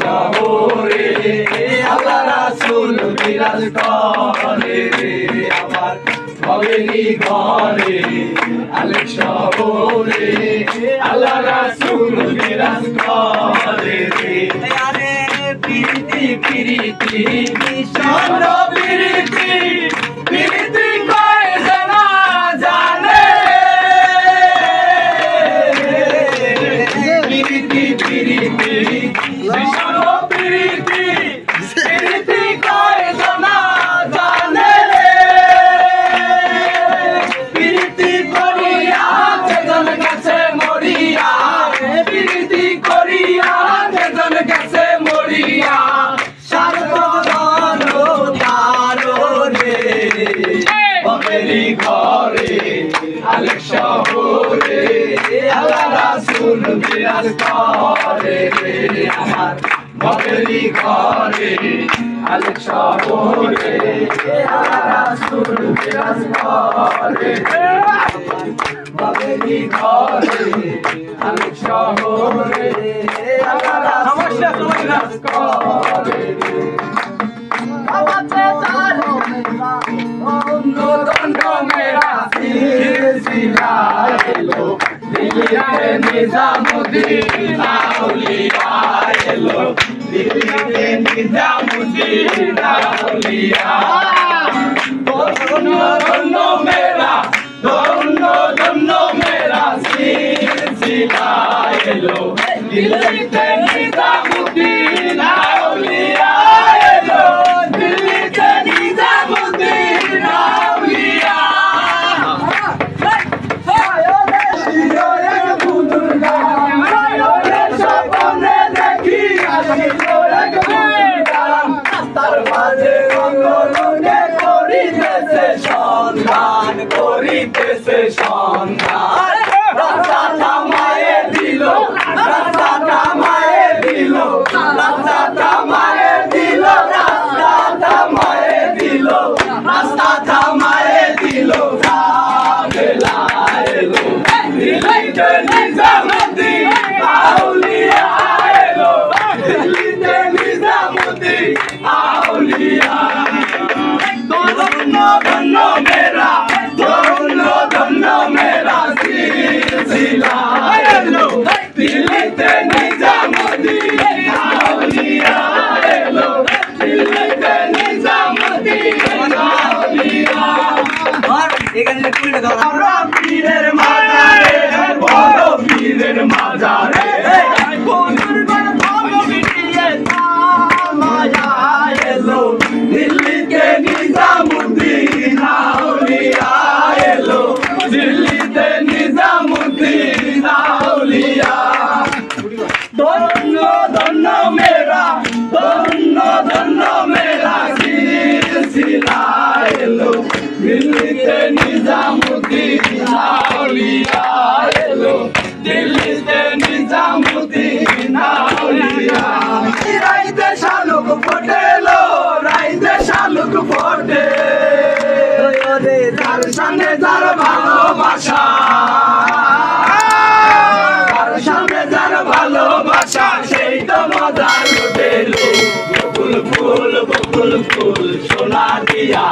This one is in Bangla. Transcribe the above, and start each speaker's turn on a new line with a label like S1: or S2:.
S1: শহরে আল্লাহ রাসূল বিরাজ করে আমার ভবেলি ঘরে আলেক শহরে আল্লাহ রাসূল বিরাজ করে।
S2: আরে
S1: প্রীতি প্রীতি প্রীতি প্রীতি প্রীতি ভীষণ প্রীতি প্রীতি কয় জানা জানে প্রীতি করিয়া যেজন কাছে মরিয়া প্রীতি করিয়া যেজন কাছে মরিয়া
S2: সার্বধন তারো রে।
S1: বাবেলি বিরাজ করে আমার বাবেলি ঘরে বিরাজ করে
S2: তারো
S1: দণ্ড মেরা দিল্লিতে নিজামুদ্দিন আউলিয়া এলো দিল্লিতে নিজামুদ্দিন আউলিয়া এলো দিল্লিতে নিজামুদ্দিন তার মাঝে রঙে করিতেছে সন্ধান করিতেছে সন্ধান। রাস্তা থামায়ে দিল, রাস্তা থামায়ে দিল, রাস্তা থামায়ে দিল, রাস্তা থামায়ে দিল, রাস্তা থামায়ে দিল। বেলা এলো, দিল্লিতে নিজামুদ্দিন। আউলিয়া আমরা পীরের মাজারে বড় পীরের মাজারে। দিল্লিতে নিজামুদ্দিন আউলিয়া এলো। দিল্লিতে নিজামুদ্দিন আউলিয়া। রাইতে শালুক ফোটেলো, রাইতে শালুক ফোটে। তার সামনে যার ভালোবাসা। তার সামনে ভালোবাসা, সেই তো মজা লুটেলো বকুল ফুল বকুল ফুল সোনা দিয়া।